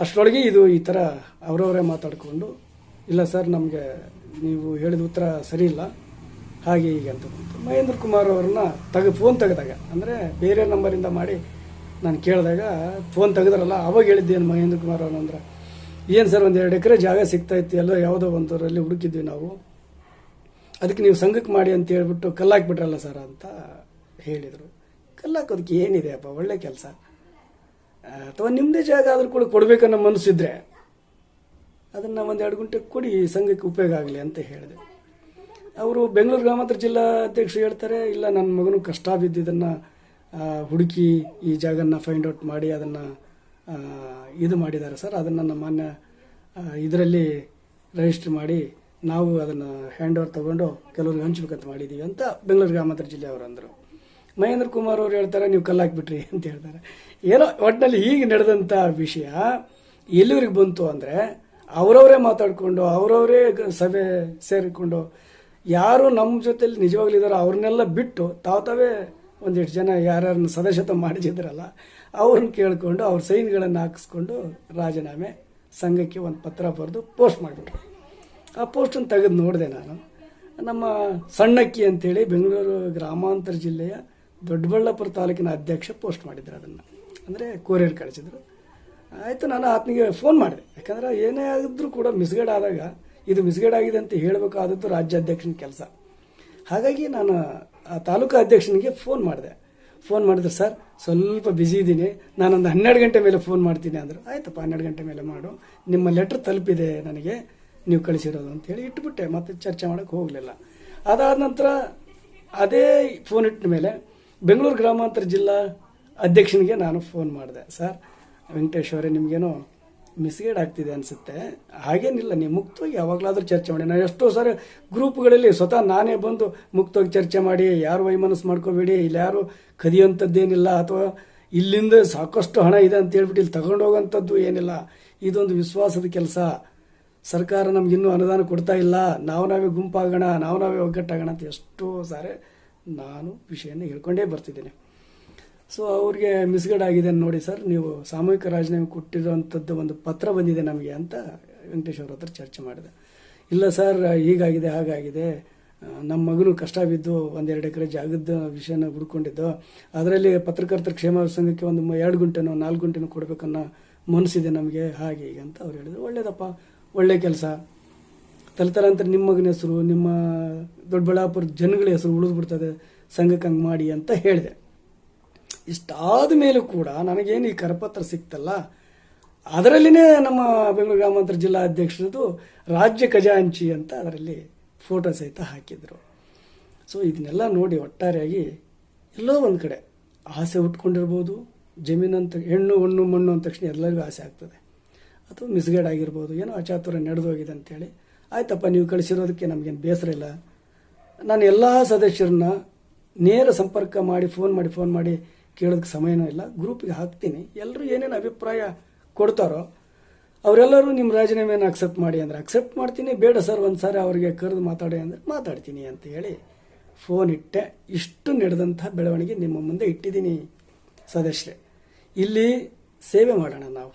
ಅಷ್ಟರೊಳಗೆ ಇದು ಈ ಥರ ಅವರವರೇ ಮಾತಾಡಿಕೊಂಡು, ಇಲ್ಲ ಸರ್, ನಮಗೆ ನೀವು ಹೇಳಿದ ಉತ್ತರ ಸರಿ ಇಲ್ಲ. ಹಾಗೆ ಹೀಗೆ ಅಂತ ಬಂತು ಮಹೇಂದ್ರ ಕುಮಾರ್ ಅವ್ರನ್ನ ತೆಗೆ ಫೋನ್ ತೆಗೆದಾಗ, ಅಂದರೆ ಬೇರೆ ನಂಬರಿಂದ ಮಾಡಿ ನಾನು ಕೇಳಿದಾಗ ಫೋನ್ ತೆಗೆದ್ರಲ್ಲ, ಅವಾಗ ಹೇಳಿದ್ದೇನು ಮಹೇಂದ್ರ ಕುಮಾರ್ ಅವ್ರು ಅಂದ್ರೆ, ಏನು ಸರ್ ಒಂದು ಎರಡು ಎಕರೆ ಜಾಗ ಸಿಗ್ತಾ ಇತ್ತು, ಎಲ್ಲೋ ಯಾವುದೋ ಒಂದರಲ್ಲಿ ಹುಡುಕಿದ್ವಿ ನಾವು. ಅದಕ್ಕೆ ನೀವು ಸಂಘಕ್ಕೆ ಮಾಡಿ ಅಂತ ಹೇಳ್ಬಿಟ್ಟು ಕಲ್ಲಾಕ್ಬಿಟ್ರಲ್ಲ ಸರ್ ಅಂತ ಹೇಳಿದರು. ಕಲ್ಲಾಕೋದಕ್ಕೆ ಏನಿದೆ ಅಪ್ಪ, ಒಳ್ಳೆ ಕೆಲಸ. ಅಥವಾ ನಿಮ್ಮದೇ ಜಾಗ ಆದರೂ ಕೂಡ ಕೊಡಬೇಕನ್ನೋ ಮನಸ್ಸಿದ್ರೆ ಅದನ್ನು ಒಂದು ಎರಡು ಗಂಟೆ ಕೊಡಿ ಸಂಘಕ್ಕೆ ಉಪಯೋಗ ಆಗಲಿ ಅಂತ ಹೇಳಿದೆ. ಅವರು ಬೆಂಗಳೂರು ಗ್ರಾಮಾಂತರ ಜಿಲ್ಲಾ ಅಧ್ಯಕ್ಷರು ಹೇಳ್ತಾರೆ, ಇಲ್ಲ, ನನ್ನ ಮಗನು ಕಷ್ಟ ಬಿದ್ದಿದ್ದನ್ನು ಹುಡುಕಿ ಈ ಜಾಗನ ಫೈಂಡ್ ಔಟ್ ಮಾಡಿ, ಅದನ್ನು ಇದು ಮಾಡಿದ್ದಾರೆ ಸರ್. ಅದನ್ನು ನಮ್ಮ ಮಾನ್ಯ ಇದರಲ್ಲಿ ರಿಜಿಸ್ಟರ್ ಮಾಡಿ, ನಾವು ಅದನ್ನು ಹ್ಯಾಂಡ್ ಓವರ್ ತೊಗೊಂಡು ಕೆಲವ್ರಿಗೆ ಹಂಚ್ಬೇಕಂತ ಮಾಡಿದ್ದೀವಿ ಅಂತ ಬೆಂಗಳೂರು ಗ್ರಾಮಾಂತರ ಜಿಲ್ಲೆಯವರು ಅಂದರು. ಮಹೇಂದ್ರ ಕುಮಾರ್ ಅವರು ಹೇಳ್ತಾರೆ, ನೀವು ಕಲ್ಲಾಕ್ಬಿಟ್ರಿ ಅಂತ ಹೇಳ್ತಾರೆ. ಏನೋ ಒಟ್ಟಿನಲ್ಲಿ ಹೀಗೆ ನಡೆದಂಥ ವಿಷಯ ಎಲ್ಲಿವರೆಗೆ ಬಂತು ಅಂದರೆ ಅವರವರೇ ಮಾತಾಡಿಕೊಂಡು, ಅವರವರೇ ಸಭೆ ಸೇರಿಕೊಂಡು, ಯಾರು ನಮ್ಮ ಜೊತೆಲಿ ನಿಜವಾಗ್ಲೂ ಇದ್ದಾರೋ ಅವ್ರನ್ನೆಲ್ಲ ಬಿಟ್ಟು ತಾವು ತಾವೇ ಒಂದಿಷ್ಟು ಜನ ಯಾರ್ಯಾರನ್ನ ಸದಸ್ಯತ್ವ ಮಾಡಿಸಿದ್ರಲ್ಲ, ಅವ್ರನ್ನ ಕೇಳಿಕೊಂಡು ಅವ್ರ ಸೈನ್ಗಳನ್ನು ಹಾಕಿಸ್ಕೊಂಡು ರಾಜೀನಾಮೆ ಸಂಘಕ್ಕೆ ಒಂದು ಪತ್ರ ಬರೆದು ಪೋಸ್ಟ್ ಮಾಡಿಬಿಟ್ರು. ಆ ಪೋಸ್ಟನ್ನು ತೆಗೆದು ನೋಡಿದೆ ನಾನು. ನಮ್ಮ ಸಣ್ಣಕ್ಕಿ ಅಂತೇಳಿ ಬೆಂಗಳೂರು ಗ್ರಾಮಾಂತರ ಜಿಲ್ಲೆಯ ದೊಡ್ಡಬಳ್ಳಾಪುರ ತಾಲೂಕಿನ ಅಧ್ಯಕ್ಷ ಪೋಸ್ಟ್ ಮಾಡಿದ್ರು ಅದನ್ನು. ಅಂದರೆ ಕೋರಿಯರ್ ಕಳಿಸಿದ್ರು. ಆಯಿತು, ನಾನು ಆತನಿಗೆ ಫೋನ್ ಮಾಡಿದೆ. ಯಾಕಂದರೆ ಏನೇ ಆದರೂ ಕೂಡ ಮಿಸ್ಗೈಡ್ ಆದಾಗ, ಇದು ಮಿಸ್ಗೈಡ್ ಆಗಿದೆ ಅಂತ ಹೇಳಬೇಕಾದದ್ದು ರಾಜ್ಯಾಧ್ಯಕ್ಷನ ಕೆಲಸ. ಹಾಗಾಗಿ ನಾನು ಆ ತಾಲೂಕು ಅಧ್ಯಕ್ಷನಿಗೆ ಫೋನ್ ಮಾಡಿದೆ. ಫೋನ್ ಮಾಡಿದ್ರೆ, ಸರ್, ಸ್ವಲ್ಪ ಬ್ಯುಸಿ ಇದ್ದೀನಿ ನಾನೊಂದು ಹನ್ನೆರಡು ಗಂಟೆ ಮೇಲೆ ಫೋನ್ ಮಾಡ್ತೀನಿ ಅಂದರು. ಆಯ್ತಪ್ಪ, ಹನ್ನೆರಡು ಗಂಟೆ ಮೇಲೆ ಮಾಡು. ನಿಮ್ಮ ಲೆಟ್ರ್ ತಲುಪಿದೆ ನನಗೆ. ನೀವು ಕಳಿಸಿರೋದು ಅಂತೇಳಿ ಇಟ್ಬಿಟ್ಟೆ. ಮತ್ತೆ ಚರ್ಚೆ ಮಾಡೋಕ್ಕೆ ಹೋಗಲಿಲ್ಲ. ಅದಾದ ನಂತರ ಅದೇ ಫೋನ್ ಇಟ್ಟ ಮೇಲೆ ಬೆಂಗಳೂರು ಗ್ರಾಮಾಂತರ ಜಿಲ್ಲಾ ಅಧ್ಯಕ್ಷನಿಗೆ ನಾನು ಫೋನ್ ಮಾಡಿದೆ. ಸರ್ ವೆಂಕಟೇಶ್ವರೇ ನಿಮಗೇನೋ ಮಿಸ್ಗೈಡ್ ಆಗ್ತಿದೆ ಅನಿಸುತ್ತೆ. ಹಾಗೇನಿಲ್ಲ, ನೀವು ಮುಕ್ತವಾಗಿ ಯಾವಾಗಲಾದರೂ ಚರ್ಚೆ ಮಾಡಿ. ನಾನು ಎಷ್ಟೋ ಸಾರಿ ಗ್ರೂಪ್ಗಳಲ್ಲಿ ಸ್ವತಃ ನಾನೇ ಬಂದು ಮುಕ್ತವಾಗಿ ಚರ್ಚೆ ಮಾಡಿ, ಯಾರು ವೈಮನಸ್ಸು ಮಾಡ್ಕೋಬೇಡಿ, ಇಲ್ಲಿ ಯಾರು ಕದಿಯೋಂಥದ್ದೇನಿಲ್ಲ ಅಥವಾ ಇಲ್ಲಿಂದ ಸಾಕಷ್ಟು ಹಣ ಇದೆ ಅಂತ ಹೇಳ್ಬಿಟ್ಟು ಇಲ್ಲಿ ತಗೊಂಡೋಗೋಂಥದ್ದು ಏನಿಲ್ಲ. ಇದೊಂದು ವಿಶ್ವಾಸದ ಕೆಲಸ. ಸರ್ಕಾರ ನಮ್ಗೆ ಇನ್ನೂ ಅನುದಾನ ಕೊಡ್ತಾ ಇಲ್ಲ. ನಾವು ನಾವೇ ಗುಂಪಾಗೋಣ, ನಾವು ನಾವೇ ಒಗ್ಗಟ್ಟಾಗೋಣ ಅಂತ ಎಷ್ಟೋ ಸಾರಿ ನಾನು ವಿಷಯನ ಹೇಳ್ಕೊಂಡೇ ಬರ್ತಿದ್ದೇನೆ. ಸೊ ಅವ್ರಿಗೆ ಮಿಸ್ಗೈಡ್ ಆಗಿದೆ ನೋಡಿ ಸರ್ ನೀವು ಸಾಮೂಹಿಕ ರಾಜೀನಾಮೆ ಕೊಟ್ಟಿರೋವಂಥದ್ದು ಒಂದು ಪತ್ರ ಬಂದಿದೆ ನಮಗೆ ಅಂತ ವೆಂಕಟೇಶ್ ಅವ್ರ ಹತ್ರ ಚರ್ಚೆ ಮಾಡಿದೆ. ಇಲ್ಲ ಸರ್ ಹೀಗಾಗಿದೆ, ಹಾಗಾಗಿದೆ. ನಮ್ಮ ಮಗನು ಕಷ್ಟ ಬಿದ್ದು ಒಂದೆರಡು ಎಕರೆ ಜಾಗದ ವಿಷಯನ ಹುಡ್ಕೊಂಡಿದ್ದು. ಅದರಲ್ಲಿ ಪತ್ರಕರ್ತರ ಕ್ಷೇಮ ಸಂಘಕ್ಕೆ ಒಂದು ಎರಡು ಗುಂಟೆನೋ, ನಾಲ್ಕು ಗುಂಟೆನೋ ಕೊಡಬೇಕನ್ನೋ ಮನಸ್ಸಿದೆ ನಮಗೆ. ಹಾಗೆ ಹೀಗೆ ಅಂತ ಅವ್ರು ಹೇಳಿದ್ರು. ಒಳ್ಳೇದಪ್ಪ. ಒಳ್ಳೆ ಕೆಲಸ. ತಲತಲಾಂತರ ನಿಮ್ಮ ಮಗನ ಹೆಸರು, ನಿಮ್ಮ ದೊಡ್ಡಬಳ್ಳಾಪುರ ಜನಗಳ ಹೆಸರು ಉಳಿದ್ಬಿಡ್ತದೆ ಸಂಘಕ್ಕೆ ಹಂಗೆ ಮಾಡಿ ಅಂತ ಹೇಳಿದೆ. ಇಷ್ಟಾದ ಮೇಲೂ ಕೂಡ ನನಗೇನು ಈ ಕರಪತ್ರ ಸಿಕ್ತಲ್ಲ, ಅದರಲ್ಲಿನೇ ನಮ್ಮ ಬೆಂಗಳೂರು ಗ್ರಾಮಾಂತರ ಜಿಲ್ಲಾ ಅಧ್ಯಕ್ಷರದು ರಾಜ್ಯ ಖಜಾಂಚಿ ಅಂತ ಅದರಲ್ಲಿ ಫೋಟೋ ಸಹಿತ ಹಾಕಿದರು. ಸೊ ಇದನ್ನೆಲ್ಲ ನೋಡಿ ಒಟ್ಟಾರೆಯಾಗಿ ಎಲ್ಲೋ ಒಂದು ಕಡೆ ಆಸೆ ಉಟ್ಕೊಂಡಿರ್ಬೋದು, ಜಮೀನು ಅಂತ, ಹೆಣ್ಣು, ಹಣ್ಣು, ಮಣ್ಣು ಅಂದ ತಕ್ಷಣ ಎಲ್ಲರಿಗೂ ಆಸೆ ಆಗ್ತದೆ. ಅಥವಾ ಮಿಸ್ಗೈಡ್ ಆಗಿರ್ಬೋದು, ಏನೋ ಅಚಾತುರ ನಡೆದೋಗಿದೆ ಅಂತೇಳಿ ಆಯ್ತಪ್ಪ, ನೀವು ಕಳಿಸಿರೋದಕ್ಕೆ ನಮಗೇನು ಬೇಸರ ಇಲ್ಲ. ನಾನು ಎಲ್ಲ ಸದಸ್ಯರನ್ನ ನೇರ ಸಂಪರ್ಕ ಮಾಡಿ ಫೋನ್ ಮಾಡಿ ಫೋನ್ ಮಾಡಿ ಕೇಳೋದಕ್ಕೆ ಸಮಯನೂ ಇಲ್ಲ. ಗ್ರೂಪಿಗೆ ಹಾಕ್ತೀನಿ. ಎಲ್ಲರೂ ಏನೇನು ಅಭಿಪ್ರಾಯ ಕೊಡ್ತಾರೋ, ಅವರೆಲ್ಲರೂ ನಿಮ್ಮ ರಾಜೀನಾಮೆಯನ್ನು ಅಕ್ಸೆಪ್ಟ್ ಮಾಡಿ ಅಂದರೆ ಅಕ್ಸೆಪ್ಟ್ ಮಾಡ್ತೀನಿ. ಬೇಡ ಸರ್ ಒಂದು ಸಾರಿ ಅವರಿಗೆ ಕರೆದು ಮಾತಾಡಿ ಅಂದರೆ ಮಾತಾಡ್ತೀನಿ ಅಂತ ಹೇಳಿ ಫೋನ್ ಇಟ್ಟೆ. ಇಷ್ಟು ನಡೆದಂಥ ಬೆಳವಣಿಗೆ ನಿಮ್ಮ ಮುಂದೆ ಇಟ್ಟಿದ್ದೀನಿ ಸದಸ್ಯರೇ. ಇಲ್ಲಿ ಸೇವೆ ಮಾಡೋಣ ನಾವು.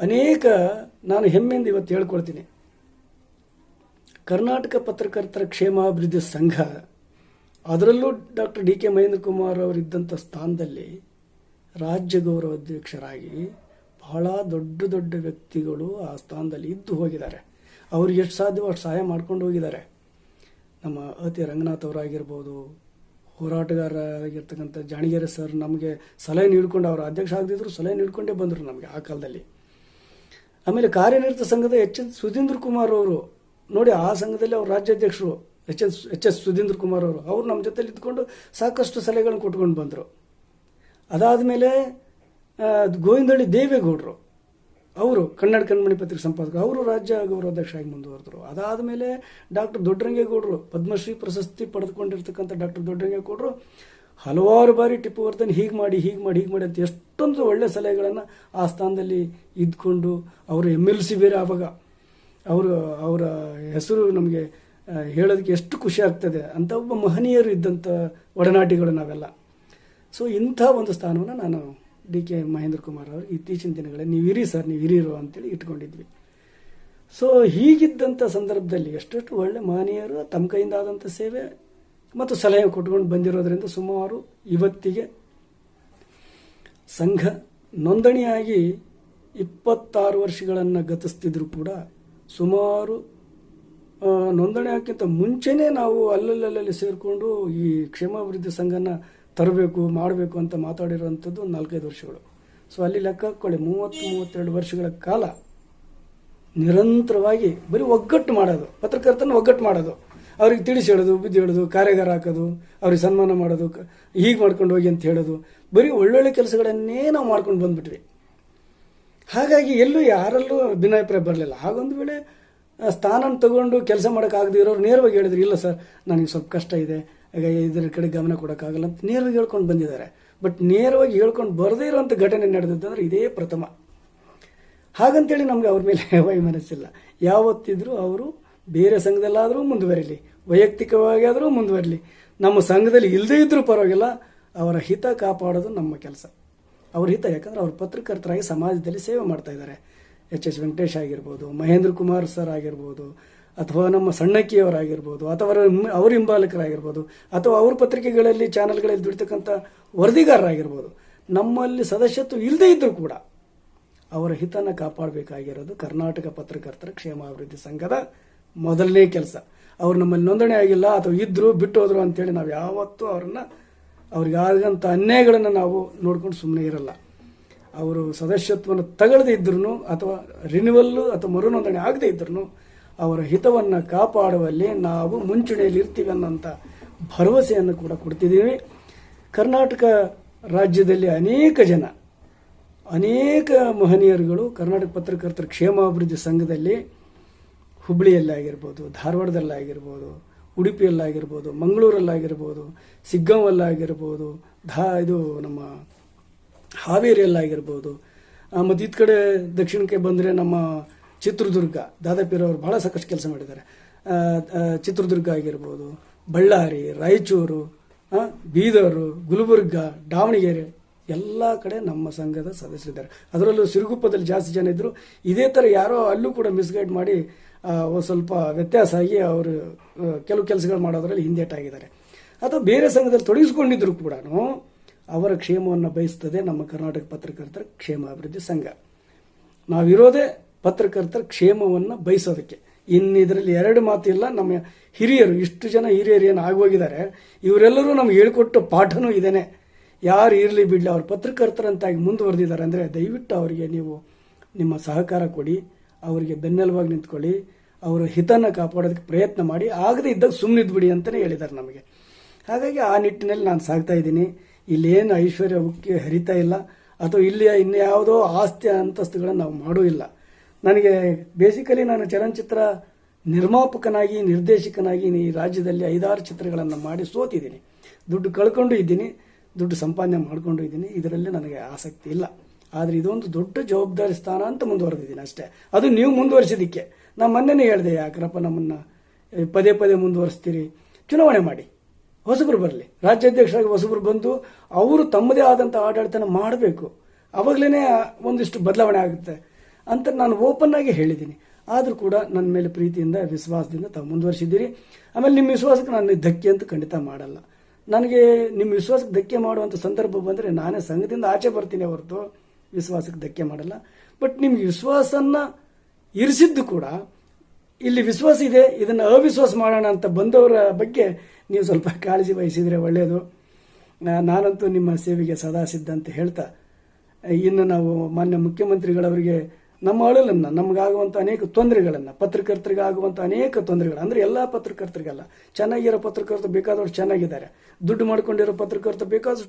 ಅನೇಕ, ನಾನು ಹೆಮ್ಮೆಯಿಂದ ಇವತ್ತು ಹೇಳ್ಕೊಳ್ತೀನಿ ಕರ್ನಾಟಕ ಪತ್ರಕರ್ತರ ಕ್ಷೇಮಾಭಿವೃದ್ಧಿ ಸಂಘ, ಅದರಲ್ಲೂ doctor D K Mahendra Kumar ಅವರಿದ್ದಂಥ ಸ್ಥಾನದಲ್ಲಿ ರಾಜ್ಯ ಗೌರವ ಅಧ್ಯಕ್ಷರಾಗಿ ಬಹಳ ದೊಡ್ಡ ದೊಡ್ಡ ವ್ಯಕ್ತಿಗಳು ಆ ಸ್ಥಾನದಲ್ಲಿ ಇದ್ದು ಹೋಗಿದ್ದಾರೆ. ಅವರು ಎಷ್ಟು ಸಾಧ್ಯವೋ ಅಷ್ಟು ಸಹಾಯ ಮಾಡ್ಕೊಂಡು ಹೋಗಿದ್ದಾರೆ. ನಮ್ಮ ಅತಿ ರಂಗನಾಥ್ ಅವರಾಗಿರ್ಬೋದು, ಹೋರಾಟಗಾರರಾಗಿರ್ತಕ್ಕಂಥ ಜಾಣಿಗೆರೆ ಸರ್ ನಮಗೆ ಸಲಹೆ ನೀಡಿಕೊಂಡು ಅವರು ಅಧ್ಯಕ್ಷ ಆಗದಿದ್ರು ಸಲಹೆ ನೀಡಿಕೊಂಡೇ ಬಂದರು ನಮಗೆ ಆ ಕಾಲದಲ್ಲಿ. ಆಮೇಲೆ ಕಾರ್ಯನಿರತ ಸಂಘದ ಎಚ್ ಎನ್ ಸುಧೀಂದ್ರ ಕುಮಾರ್ ಅವರು ನೋಡಿ ಆ ಸಂಘದಲ್ಲಿ ಅವ್ರ ರಾಜ್ಯಾಧ್ಯಕ್ಷರು H S H S Sudhindra Kumar ಅವರು, ಅವ್ರು ನಮ್ಮ ಜೊತೆಲಿ ಇದ್ಕೊಂಡು ಸಾಕಷ್ಟು ಸಲಹೆಗಳನ್ನ ಕೊಟ್ಕೊಂಡು ಬಂದರು. ಅದಾದಮೇಲೆ ಗೋವಿಂದಹಳ್ಳಿ ದೇವೇಗೌಡರು, ಅವರು ಕನ್ನಡ ಕಣ್ಮಣಿ ಪತ್ರಿಕೆ ಸಂಪಾದಕರು, ಅವರು ರಾಜ್ಯ ಗೌರವಾಧ್ಯಕ್ಷರಾಗಿ ಮುಂದುವರೆದರು. ಅದಾದಮೇಲೆ ಡಾಕ್ಟರ್ ದೊಡ್ಡರಂಗೇಗೌಡರು, ಪದ್ಮಶ್ರೀ ಪ್ರಶಸ್ತಿ ಪಡೆದುಕೊಂಡಿರ್ತಕ್ಕಂಥ ಡಾಕ್ಟರ್ ದೊಡ್ಡರಂಗೇಗೌಡರು, ಹಲವಾರು ಬಾರಿ ಟಿಪ್ಪು ವರ್ಧನ್ ಹೀಗೆ ಮಾಡಿ ಹೀಗೆ ಮಾಡಿ ಹೀಗೆ ಮಾಡಿ ಅಂತ ಎಷ್ಟೊಂದು ಒಳ್ಳೆ ಸಲಹೆಗಳನ್ನು ಆ ಸ್ಥಾನದಲ್ಲಿ ಇದ್ಕೊಂಡು ಅವರು ಎಂ ಬೇರೆ ಆವಾಗ ಅವರು, ಅವರ ಹೆಸರು ನಮಗೆ ಹೇಳೋದಕ್ಕೆ ಎಷ್ಟು ಖುಷಿ ಆಗ್ತದೆ ಅಂತ ಒಬ್ಬ ಮಹನೀಯರು ಇದ್ದಂಥ ಒಡನಾಟಿಗಳು ನಾವೆಲ್ಲ. ಸೊ ಇಂಥ ಒಂದು ಸ್ಥಾನವನ್ನು ನಾನು ಡಿ ಕೆ ಮಹೇಂದ್ರ ಕುಮಾರ್ ಅವರು ಇತ್ತೀಚಿನ ದಿನಗಳಲ್ಲಿ ನೀವು ಇರಿ ಸರ್ ನೀವು ಇರಿರು ಅಂತೇಳಿ ಇಟ್ಕೊಂಡಿದ್ವಿ. ಸೊ ಹೀಗಿದ್ದಂಥ ಸಂದರ್ಭದಲ್ಲಿ ಎಷ್ಟೆಷ್ಟು ಒಳ್ಳೆ ಮಹನೀಯರು ತಮ್ಮ ಕೈಯಿಂದ ಆದಂಥ ಸೇವೆ ಮತ್ತು ಸಲಹೆ ಕೊಟ್ಕೊಂಡು ಬಂದಿರೋದ್ರಿಂದ ಸುಮಾರು ಇವತ್ತಿಗೆ ಸಂಘ ನೋಂದಣಿಯಾಗಿ ಇಪ್ಪತ್ತಾರು ವರ್ಷಗಳನ್ನು ಗತಿಸ್ತಿದ್ರು ಕೂಡ ಸುಮಾರು ನೋಂದಣಿ ಹಾಕಿಂತ ಮುಂಚೆನೇ ನಾವು ಅಲ್ಲಲ್ಲಲ್ಲಿ ಸೇರಿಕೊಂಡು ಈ ಕ್ಷೇಮಾಭಿವೃದ್ಧಿ ಸಂಘನ ತರಬೇಕು, ಮಾಡಬೇಕು ಅಂತ ಮಾತಾಡಿರುವಂಥದ್ದು ಒಂದು ನಾಲ್ಕೈದು ವರ್ಷಗಳು. ಸೊ ಅಲ್ಲಿ ಲೆಕ್ಕ ಹಾಕ್ಕೊಳ್ಳಿ. ಮೂವತ್ತು, ಮೂವತ್ತೆರಡು ವರ್ಷಗಳ ಕಾಲ ನಿರಂತರವಾಗಿ ಬರೀ ಒಗ್ಗಟ್ಟು ಮಾಡೋದು, ಪತ್ರಕರ್ತನ ಒಗ್ಗಟ್ಟು ಮಾಡೋದು. ಅವ್ರಿಗೆ ತಿಳಿಸಿ ಹೇಳೋದು, ಬುದ್ಧಿ ಹೇಳೋದು, ಕಾರ್ಯಾಗಾರ ಹಾಕೋದು, ಅವ್ರಿಗೆ ಸನ್ಮಾನ ಮಾಡೋದು ಹೀಗೆ ಮಾಡ್ಕೊಂಡು ಹೋಗಿ ಅಂತ ಹೇಳೋದು. ಬರೀ ಒಳ್ಳೊಳ್ಳೆ ಕೆಲಸಗಳನ್ನೇ ನಾವು ಮಾಡ್ಕೊಂಡು ಬಂದ್ಬಿಟ್ವಿ. ಹಾಗಾಗಿ ಎಲ್ಲೂ ಯಾರಲ್ಲೂ ಭಿನ್ನಾಭಿಪ್ರಾಯ ಬರಲಿಲ್ಲ. ಹಾಗೊಂದು ವೇಳೆ ಸ್ಥಾನ ತಗೊಂಡು ಕೆಲಸ ಮಾಡೋಕ್ಕಾಗದೇ ಇರೋರು ನೇರವಾಗಿ ಹೇಳಿದ್ರು, ಇಲ್ಲ ಸರ್, ನನಗೆ ಸ್ವಲ್ಪ ಕಷ್ಟ ಇದೆ, ಹಾಗಾಗಿ ಇದರ ಕಡೆ ಗಮನ ಕೊಡೋಕ್ಕಾಗಲ್ಲ ಅಂತ ನೇರವಾಗಿ ಹೇಳ್ಕೊಂಡು ಬಂದಿದ್ದಾರೆ. ಬಟ್ ನೇರವಾಗಿ ಹೇಳ್ಕೊಂಡು ಬರದೇ ಇರುವಂಥ ಘಟನೆ ನಡೆದಿದ್ದಂದ್ರೆ ಇದೇ ಪ್ರಥಮ. ಹಾಗಂತೇಳಿ ನಮಗೆ ಅವ್ರ ಮೇಲೆ ವೈಮನಸ್ಸಿಲ್ಲ. ಯಾವತ್ತಿದ್ರೂ ಅವರು ಬೇರೆ ಸಂಘದಲ್ಲಾದರೂ ಮುಂದುವರಿಲಿ, ವೈಯಕ್ತಿಕವಾಗಿ ಆದರೂ ಮುಂದುವರಿಲಿ. ನಮ್ಮ ಸಂಘದಲ್ಲಿ ಇಲ್ಲದೇ ಇದ್ದರೂ ಪರವಾಗಿಲ್ಲ, ಅವರ ಹಿತ ಕಾಪಾಡೋದು ನಮ್ಮ ಕೆಲಸ. ಅವ್ರ ಹಿತ, ಯಾಕಂದ್ರೆ ಅವ್ರ ಪತ್ರಕರ್ತರಾಗಿ ಸಮಾಜದಲ್ಲಿ ಸೇವೆ ಮಾಡ್ತಾ ಇದ್ದಾರೆ ಎಚ್ ಎಸ್ ವೆಂಕಟೇಶ್ ಆಗಿರ್ಬೋದು, ಮಹೇಂದ್ರ ಕುಮಾರ್ ಸರ್ ಆಗಿರ್ಬೋದು, ಅಥವಾ ನಮ್ಮ ಸಣ್ಣಕ್ಕಿಯವರಾಗಿರ್ಬೋದು, ಅಥವಾ ಅವರ ಹಿಂಬಾಲಕರಾಗಿರ್ಬೋದು, ಅಥವಾ ಅವ್ರ ಪತ್ರಿಕೆಗಳಲ್ಲಿ, ಚಾನೆಲ್ಗಳಲ್ಲಿ ದುಡಿತಕ್ಕಂಥ ವರದಿಗಾರರಾಗಿರ್ಬೋದು, ನಮ್ಮಲ್ಲಿ ಸದಸ್ಯತ್ವ ಇಲ್ಲದೇ ಇದ್ದರೂ ಕೂಡ ಅವರ ಹಿತನ ಕಾಪಾಡಬೇಕಾಗಿರೋದು ಕರ್ನಾಟಕ ಪತ್ರಕರ್ತರ ಕ್ಷೇಮಾಭಿವೃದ್ಧಿ ಸಂಘದ ಮೊದಲನೇ ಕೆಲಸ. ಅವ್ರು ನಮ್ಮಲ್ಲಿ ನೋಂದಣಿ ಆಗಿಲ್ಲ, ಅಥವಾ ಇದ್ರು ಬಿಟ್ಟು ಹೋದ್ರು ಅಂತೇಳಿ ನಾವು ಯಾವತ್ತೂ ಅವ್ರನ್ನ ಅವ್ರಿಗೆ ಆಗಂಥ ಅನ್ಯಾಯಗಳನ್ನು ನಾವು ನೋಡ್ಕೊಂಡು ಸುಮ್ಮನೆ ಇರಲ್ಲ. ಅವರು ಸದಸ್ಯತ್ವವನ್ನು ತಗೊಳ್ಳದೇ ಇದ್ರೂ ಅಥವಾ ರಿನ್ಯೂವಲ್ಲು ಅಥವಾ ಮರು ನೋಂದಣಿ ಆಗದೇ ಇದ್ರೂ ಅವರ ಹಿತವನ್ನು ಕಾಪಾಡುವಲ್ಲಿ ನಾವು ಮುಂಚೂಣಿಯಲ್ಲಿ ಇರ್ತೀವಿ ಅನ್ನೋಂಥ ಭರವಸೆಯನ್ನು ಕೂಡ ಕೊಡ್ತಿದ್ದೀವಿ. ಕರ್ನಾಟಕ ರಾಜ್ಯದಲ್ಲಿ ಅನೇಕ ಜನ, ಅನೇಕ ಮಹನೀಯರುಗಳು ಕರ್ನಾಟಕ ಪತ್ರಕರ್ತರ ಕ್ಷೇಮಾಭಿವೃದ್ಧಿ ಸಂಘದಲ್ಲಿ ಹುಬ್ಬಳ್ಳಿಯಲ್ಲಾಗಿರ್ಬೋದು ಧಾರವಾಡದಲ್ಲಾಗಿರ್ಬೋದು ಉಡುಪಿಯಲ್ಲಾಗಿರ್ಬೋದು, ಮಂಗಳೂರಲ್ಲಾಗಿರ್ಬೋದು, ಸಿಗ್ಗಾಂವಲ್ಲಾಗಿರ್ಬೋದು, ಧಾ, ಇದು ನಮ್ಮ ಹಾವೇರಿಯಲ್ಲಾಗಿರ್ಬೋದು. ಮತ್ತು ಇತ್ತ ಕಡೆ ದಕ್ಷಿಣಕ್ಕೆ ಬಂದರೆ ನಮ್ಮ ಚಿತ್ರದುರ್ಗ ದಾದಾಪೀರವರು ಭಾಳ ಸಾಕಷ್ಟು ಕೆಲಸ ಮಾಡಿದ್ದಾರೆ. ಚಿತ್ರದುರ್ಗ ಆಗಿರ್ಬೋದು, ಬಳ್ಳಾರಿ, ರಾಯಚೂರು ಬೀದರು, ಗುಲ್ಬರ್ಗ, ದಾವಣಗೆರೆ ಎಲ್ಲ ಕಡೆ ನಮ್ಮ ಸಂಘದ ಸದಸ್ಯರಿದ್ದಾರೆ ಅದರಲ್ಲೂ ಸಿರುಗುಪ್ಪದಲ್ಲಿ ಜಾಸ್ತಿ ಜನ ಇದ್ದರು ಇದೇ ಥರ ಯಾರೋ ಅಲ್ಲೂ ಕೂಡ ಮಿಸ್ಗೈಡ್ ಮಾಡಿ ಸ್ವಲ್ಪ ವ್ಯತ್ಯಾಸ ಆಗಿ ಅವರು ಕೆಲವು ಕೆಲಸಗಳು ಮಾಡೋದ್ರಲ್ಲಿ ಹಿಂದೇಟಾಗಿದ್ದಾರೆ ಅಥವಾ ಬೇರೆ ಸಂಘದಲ್ಲಿ ತೊಡಗಿಸ್ಕೊಂಡಿದ್ರು ಕೂಡ ಅವರ ಕ್ಷೇಮವನ್ನು ಬಯಸ್ತದೆ ನಮ್ಮ ಕರ್ನಾಟಕ ಪತ್ರಕರ್ತರ ಕ್ಷೇಮಾಭಿವೃದ್ಧಿ ಸಂಘ. ನಾವಿರೋದೇ ಪತ್ರಕರ್ತರ ಕ್ಷೇಮವನ್ನು ಬಯಸೋದಕ್ಕೆ. ಇನ್ನು ಇದರಲ್ಲಿ ಎರಡು ಮಾತಿಲ್ಲ, ನಮ್ಮ ಹಿರಿಯರು, ಇಷ್ಟು ಜನ ಹಿರಿಯರು ಏನು ಆಗೋಗಿದ್ದಾರೆ, ಇವರೆಲ್ಲರೂ ನಮ್ಗೆ ಹೇಳ್ಕೊಟ್ಟು ಪಾಠನೂ ಇದೇನೆ. ಯಾರು ಇರಲಿ ಬಿಡಲಿ, ಅವ್ರ ಪತ್ರಕರ್ತರಂತಾಗಿ ಮುಂದುವರೆದಿದ್ದಾರೆ ಅಂದರೆ ದಯವಿಟ್ಟು ಅವರಿಗೆ ನೀವು ನಿಮ್ಮ ಸಹಕಾರ ಕೊಡಿ, ಅವರಿಗೆ ಬೆನ್ನೆಲುಬಾಗಿ ನಿಂತ್ಕೊಳ್ಳಿ, ಅವರ ಹಿತನ ಕಾಪಾಡೋದಕ್ಕೆ ಪ್ರಯತ್ನ ಮಾಡಿ, ಆಗದೇ ಇದ್ದಾಗ ಸುಮ್ಮನೆ ಬಿಡಿ ಅಂತಲೇ ಹೇಳಿದ್ದಾರೆ ನಮಗೆ. ಹಾಗಾಗಿ ಆ ನಿಟ್ಟಿನಲ್ಲಿ ನಾನು ಸಾಗ್ತಾ ಇದ್ದೀನಿ. ಇಲ್ಲೇನು ಐಶ್ವರ್ಯ ಉಕ್ಕಿ ಹರಿತಾ ಇಲ್ಲ, ಅಥವಾ ಇಲ್ಲಿ ಇನ್ಯಾವುದೋ ಆಸ್ತಿ ಅಂತಸ್ತುಗಳನ್ನು ನಾವು ಮಾಡೂ ಇಲ್ಲ. ನನಗೆ ಬೇಸಿಕಲಿ ನಾನು ಚಲನಚಿತ್ರ ನಿರ್ಮಾಪಕನಾಗಿ, ನಿರ್ದೇಶಕನಾಗಿ ಈ ರಾಜ್ಯದಲ್ಲಿ ಐದಾರು ಚಿತ್ರಗಳನ್ನು ಮಾಡಿ ಸೋತಿದ್ದೀನಿ. ದುಡ್ಡು ಕಳ್ಕೊಂಡು ಇದ್ದೀನಿ. ದುಡ್ಡು ಸಂಪಾದನೆ ಮಾಡ್ಕೊಂಡು ಇದ್ದೀನಿ. ಇದರಲ್ಲಿ ನನಗೆ ಆಸಕ್ತಿ ಇಲ್ಲ. ಆದರೆ ಇದೊಂದು ದೊಡ್ಡ ಜವಾಬ್ದಾರಿ ಸ್ಥಾನ ಅಂತ ಮುಂದುವರೆದಿದ್ದೀನಿ ಅಷ್ಟೇ. ಅದು ನೀವು ಮುಂದುವರಿಸಿದ್ದಕ್ಕೆ. ನಾನು ಮೊನ್ನೆನೇ ಹೇಳಿದೆ, ಯಾಕ್ರಪ್ಪ ನಮ್ಮನ್ನು ಪದೇ ಪದೇ ಮುಂದುವರಿಸ್ತೀರಿ? ಚುನಾವಣೆ ಮಾಡಿ. ಹೊಸಬರು ಬರಲಿ. ರಾಜ್ಯಾಧ್ಯಕ್ಷರಾಗಿ ಹೊಸಬರು ಬಂದು ಅವರು ತಮ್ಮದೇ ಆದಂಥ ಆಡಳಿತನ ಮಾಡಬೇಕು. ಅವಾಗಲೇ ಒಂದಿಷ್ಟು ಬದಲಾವಣೆ ಆಗುತ್ತೆ ಅಂತ ನಾನು ಓಪನ್ ಆಗಿ ಹೇಳಿದ್ದೀನಿ. ಆದರೂ ಕೂಡ ನನ್ನ ಮೇಲೆ ಪ್ರೀತಿಯಿಂದ, ವಿಶ್ವಾಸದಿಂದ ತಾವು ಮುಂದುವರಿಸಿದ್ದೀರಿ. ಆಮೇಲೆ ನಿಮ್ಮ ವಿಶ್ವಾಸಕ್ಕೆ ನಾನು ಧಕ್ಕೆ ಅಂತ ಖಂಡಿತ ಮಾಡಲ್ಲ. ನನಗೆ ನಿಮ್ಮ ವಿಶ್ವಾಸಕ್ಕೆ ಧಕ್ಕೆ ಮಾಡುವಂಥ ಸಂದರ್ಭ ಬಂದರೆ ನಾನೇ ಸಂಘದಿಂದ ಆಚೆ ಬರ್ತೀನಿ ಹೊರತು ವಿಶ್ವಾಸಕ್ಕೆ ಧಕ್ಕೆ ಮಾಡಲ್ಲ. ಬಟ್ ನಿಮ್ಗೆ ವಿಶ್ವಾಸನ್ನ ಇರಿಸಿದ್ದು ಕೂಡ ಇಲ್ಲಿ ವಿಶ್ವಾಸ ಇದೆ, ಇದನ್ನು ಅವಿಶ್ವಾಸ ಮಾಡೋಣ ಅಂತ ಬಂದವರ ಬಗ್ಗೆ ನೀವು ಸ್ವಲ್ಪ ಕಾಳಜಿ ವಹಿಸಿದರೆ ಒಳ್ಳೆಯದು ನಾನಂತೂ ನಿಮ್ಮ ಸೇವೆಗೆ ಸದಾ ಸಿದ್ಧ ಅಂತ ಹೇಳ್ತಾ, ಇನ್ನು ನಾವು ಮಾನ್ಯ ಮುಖ್ಯಮಂತ್ರಿಗಳವರಿಗೆ ನಮ್ಮ ಅಳಲನ್ನು ನಮಗಾಗುವಂಥ ಅನೇಕ ತೊಂದರೆಗಳನ್ನು ಪತ್ರಕರ್ತರಿಗೆ ಆಗುವಂಥ ಅನೇಕ ತೊಂದರೆಗಳು ಅಂದರೆ ಎಲ್ಲ ಪತ್ರಕರ್ತರಿಗಲ್ಲ, ಚೆನ್ನಾಗಿರೋ ಪತ್ರಕರ್ತರು ಬೇಕಾದವರು ಚೆನ್ನಾಗಿದ್ದಾರೆ. ದುಡ್ಡು ಮಾಡ್ಕೊಂಡಿರೋ ಪತ್ರಕರ್ತರು ಬೇಕಾದಷ್ಟು